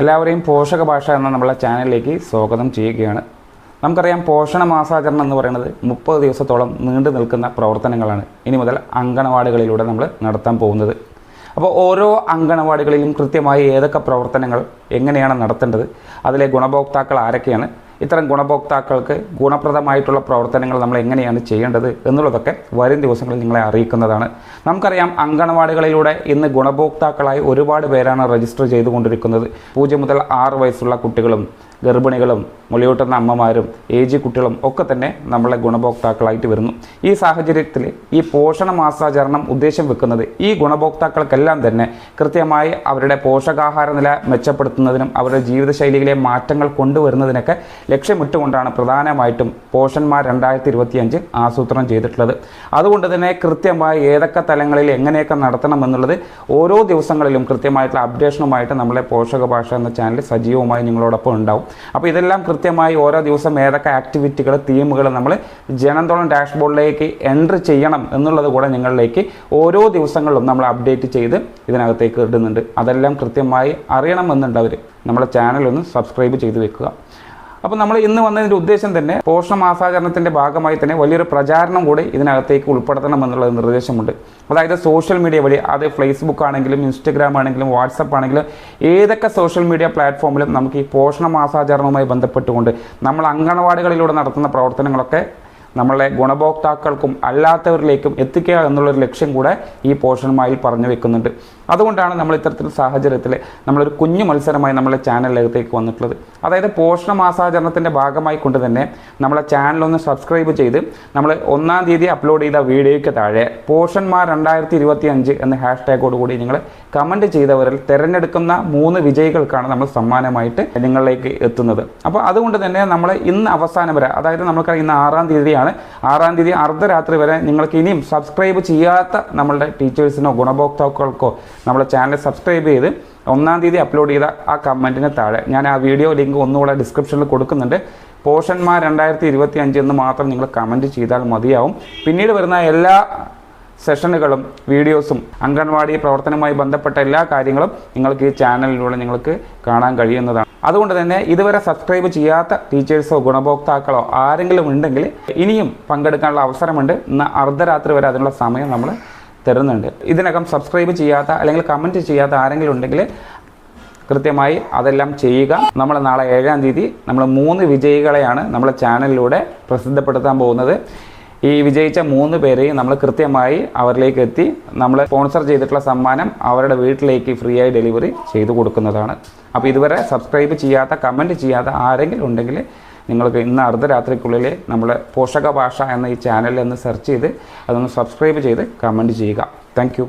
എല്ലാവരെയും പോഷക ഭാഷ എന്ന നമ്മളെ ചാനലിലേക്ക് സ്വാഗതം ചെയ്യുകയാണ്. നമുക്കറിയാം പോഷണ മാസാചരണം എന്ന് പറയുന്നത് മുപ്പത് ദിവസത്തോളം നീണ്ടു നിൽക്കുന്ന പ്രവർത്തനങ്ങളാണ്. ഇനി മുതൽ അങ്കണവാടികളിലൂടെ നമ്മൾ നടത്താൻ പോകുന്നത്. അപ്പോൾ ഓരോ അങ്കണവാടികളിലും കൃത്യമായി ഏതൊക്കെ പ്രവർത്തനങ്ങൾ എങ്ങനെയാണ് നടത്തേണ്ടത് അതിലെ ഗുണഭോക്താക്കൾ ആരൊക്കെയാണ് ഇത്തരം ഗുണഭോക്താക്കൾക്ക് ഗുണപ്രദമായിട്ടുള്ള പ്രവർത്തനങ്ങൾ നമ്മൾ എങ്ങനെയാണ് ചെയ്യേണ്ടത് എന്നുള്ളതൊക്കെ വരും ദിവസങ്ങളിൽ നിങ്ങളെ അറിയിക്കുന്നതാണ്. നമുക്കറിയാം അങ്കണവാടികളിലൂടെ ഇന്ന് ഗുണഭോക്താക്കളായി ഒരുപാട് പേരാണ് രജിസ്റ്റർ ചെയ്തുകൊണ്ടിരിക്കുന്നത്. പൂജ്യം മുതൽ ആറ് വയസ്സുള്ള കുട്ടികളും ഗർഭിണികളും മുലയൂട്ടുന്ന അമ്മമാരും ഏജ് കുട്ടികളും ഒക്കെ തന്നെ നമ്മളെ ഗുണഭോക്താക്കളായിട്ട് വരുന്നു. ഈ സാഹചര്യത്തിൽ ഈ പോഷണ മാസാചരണം ഉദ്ദേശം വെക്കുന്നത് ഈ ഗുണഭോക്താക്കൾക്കെല്ലാം തന്നെ കൃത്യമായി അവരുടെ പോഷകാഹാര നില മെച്ചപ്പെടുത്തുന്നതിനും അവരുടെ ജീവിതശൈലിയിലെ മാറ്റങ്ങൾ കൊണ്ടുവരുന്നതിനൊക്കെ ലക്ഷ്യമിട്ടുകൊണ്ടാണ് പ്രധാനമായിട്ടും പോഷന്മാർ രണ്ടായിരത്തി ഇരുപത്തിയഞ്ച് ആസൂത്രണം ചെയ്തിട്ടുള്ളത്. അതുകൊണ്ട് തന്നെ കൃത്യമായി ഏതൊക്കെ തലങ്ങളിൽ എങ്ങനെയൊക്കെ നടത്തണം എന്നുള്ളത് ഓരോ ദിവസങ്ങളിലും കൃത്യമായിട്ടുള്ള അപ്ഡേഷനുമായിട്ട് നമ്മളെ പോഷക ഭാഷ എന്ന ചാനൽ സജീവമായി നിങ്ങളോടൊപ്പം ഉണ്ടാവും. അപ്പോൾ ഇതെല്ലാം കൃത്യമായി ഓരോ ദിവസം ഏതൊക്കെ ആക്ടിവിറ്റികൾ തീമുകൾ നമ്മൾ ജനന്തോളം ഡാഷ്ബോർഡിലേക്ക് എൻട്രി ചെയ്യണം എന്നുള്ളത് കൂടെ നിങ്ങളിലേക്ക് ഓരോ ദിവസങ്ങളിലും നമ്മൾ അപ്ഡേറ്റ് ചെയ്ത് ഇതിനകത്തേക്ക് ഇടുന്നുണ്ട്. അതെല്ലാം കൃത്യമായി അറിയണമെന്നുണ്ടവർ നമ്മുടെ ചാനലൊന്ന് സബ്സ്ക്രൈബ് ചെയ്ത് വെക്കുക. അപ്പോൾ നമ്മൾ ഇന്ന് വന്നതിന്റെ ഉദ്ദേശം തന്നെ പോഷണ മാസാചരണത്തിന്റെ ഭാഗമായി തന്നെ വലിയൊരു പ്രചാരണം കൂടി ഇതിനകത്തേക്ക് ഉൾപ്പെടുത്തണം എന്നുള്ള നിർദ്ദേശമുണ്ട്. അതായത് സോഷ്യൽ മീഡിയ വഴി അത് ഫേസ്ബുക്ക് ആണെങ്കിലും ഇൻസ്റ്റഗ്രാം ആണെങ്കിലും വാട്സപ്പ് ആണെങ്കിലും ഏതൊക്കെ സോഷ്യൽ മീഡിയ പ്ലാറ്റ്ഫോമിലും നമുക്ക് ഈ പോഷണ മാസാചരണവുമായി ബന്ധപ്പെട്ടുകൊണ്ട് നമ്മൾ അങ്കണവാടികളിലൂടെ നടത്തുന്ന പ്രവർത്തനങ്ങളൊക്കെ നമ്മളെ ഗുണഭോക്താക്കൾക്കും അല്ലാത്തവരിലേക്കും എത്തിക്കുക എന്നുള്ളൊരു ലക്ഷ്യം കൂടെ ഈ പോഷണമായി പറഞ്ഞു വെക്കുന്നുണ്ട്. അതുകൊണ്ടാണ് നമ്മൾ ഇത്തരത്തിൽ സാഹചര്യത്തിൽ നമ്മളൊരു കുഞ്ഞു മത്സരമായി നമ്മളെ ചാനലിലേക്ക് വന്നിട്ടുള്ളത്. അതായത് പോഷണ മാസാചരണത്തിന്റെ ഭാഗമായി കൊണ്ട് തന്നെ നമ്മളെ ചാനലൊന്ന് സബ്സ്ക്രൈബ് ചെയ്ത് നമ്മൾ ഒന്നാം തീയതി അപ്ലോഡ് ചെയ്ത വീഡിയോയ്ക്ക് താഴെ പോഷന്മാർ രണ്ടായിരത്തി ഇരുപത്തി അഞ്ച് എന്ന ഹാഷ് ടാഗോടുകൂടി നിങ്ങൾ കമന്റ് ചെയ്തവരിൽ തിരഞ്ഞെടുക്കുന്ന മൂന്ന് വിജയികൾക്കാണ് നമ്മൾ സമ്മാനമായിട്ട് നിങ്ങളിലേക്ക് എത്തുന്നത്. അപ്പോൾ അതുകൊണ്ട് തന്നെ നമ്മൾ ഇന്ന് അവസാനം വരെ അതായത് നമുക്ക് ഇന്ന് ആറാം തീയതിയാണ്. ആറാം തീയതി അർദ്ധരാത്രി വരെ നിങ്ങൾക്ക് ഇനിയും സബ്സ്ക്രൈബ് ചെയ്യാത്ത നമ്മളുടെ ടീച്ചേഴ്സിനോ ഗുണഭോക്താക്കൾക്കോ നമ്മുടെ ചാനൽ സബ്സ്ക്രൈബ് ചെയ്ത് ഒന്നാം തീയതി അപ്ലോഡ് ചെയ്ത ആ കമന്റിന് താഴെ ഞാൻ ആ വീഡിയോ ലിങ്ക് ഒന്നുകൂടെ ഡിസ്ക്രിപ്ഷനിൽ കൊടുക്കുന്നുണ്ട്. പോഷന്മാർ രണ്ടായിരത്തി ഇരുപത്തി അഞ്ച് എന്ന് മാത്രം നിങ്ങൾ കമന്റ് ചെയ്താൽ മതിയാവും. പിന്നീട് വരുന്ന എല്ലാ സെഷനുകളും വീഡിയോസും അംഗൻവാടി പ്രവർത്തനവുമായി ബന്ധപ്പെട്ട എല്ലാ കാര്യങ്ങളും നിങ്ങൾക്ക് ഈ ചാനലിലൂടെ നിങ്ങൾക്ക് കാണാൻ കഴിയുന്നതാണ്. അതുകൊണ്ട് തന്നെ ഇതുവരെ സബ്സ്ക്രൈബ് ചെയ്യാത്ത ടീച്ചേഴ്സോ ഗുണഭോക്താക്കളോ ആരെങ്കിലും ഉണ്ടെങ്കിൽ ഇനിയും പങ്കെടുക്കാനുള്ള അവസരമുണ്ട്. ഇന്ന് അർദ്ധരാത്രി വരെ അതിനുള്ള സമയം നമ്മൾ തരുന്നുണ്ട്. ഇതിനകം സബ്സ്ക്രൈബ് ചെയ്യാത്ത അല്ലെങ്കിൽ കമന്റ് ചെയ്യാത്ത ആരെങ്കിലും ഉണ്ടെങ്കിൽ കൃത്യമായി അതെല്ലാം ചെയ്യുക. നമ്മൾ നാളെ ഏഴാം തീയതി നമ്മൾ മൂന്ന് വിജയികളെയാണ് നമ്മളെ ചാനലിലൂടെ പ്രസിദ്ധപ്പെടുത്താൻ പോകുന്നത്. ഈ വിജയിച്ച മൂന്ന് പേരെയും നമ്മൾ കൃത്യമായി അവരിലേക്ക് എത്തി നമ്മൾ സ്പോൺസർ ചെയ്തിട്ടുള്ള സമ്മാനം അവരുടെ വീട്ടിലേക്ക് ഫ്രീ ആയി ഡെലിവറി ചെയ്തു കൊടുക്കുന്നതാണ്. അപ്പോൾ ഇതുവരെ സബ്സ്ക്രൈബ് ചെയ്യാത്ത കമന്റ് ചെയ്യാത്ത ആരെങ്കിലും ഉണ്ടെങ്കിൽ നിങ്ങൾക്ക് ഇന്ന് അർദ്ധരാത്രിക്കുള്ളിൽ നമ്മൾ പോഷക ഭാഷ എന്ന ഈ ചാനലിൽ ഒന്ന് സെർച്ച് ചെയ്ത് അതൊന്ന് സബ്സ്ക്രൈബ് ചെയ്ത് കമന്റ് ചെയ്യുക. താങ്ക്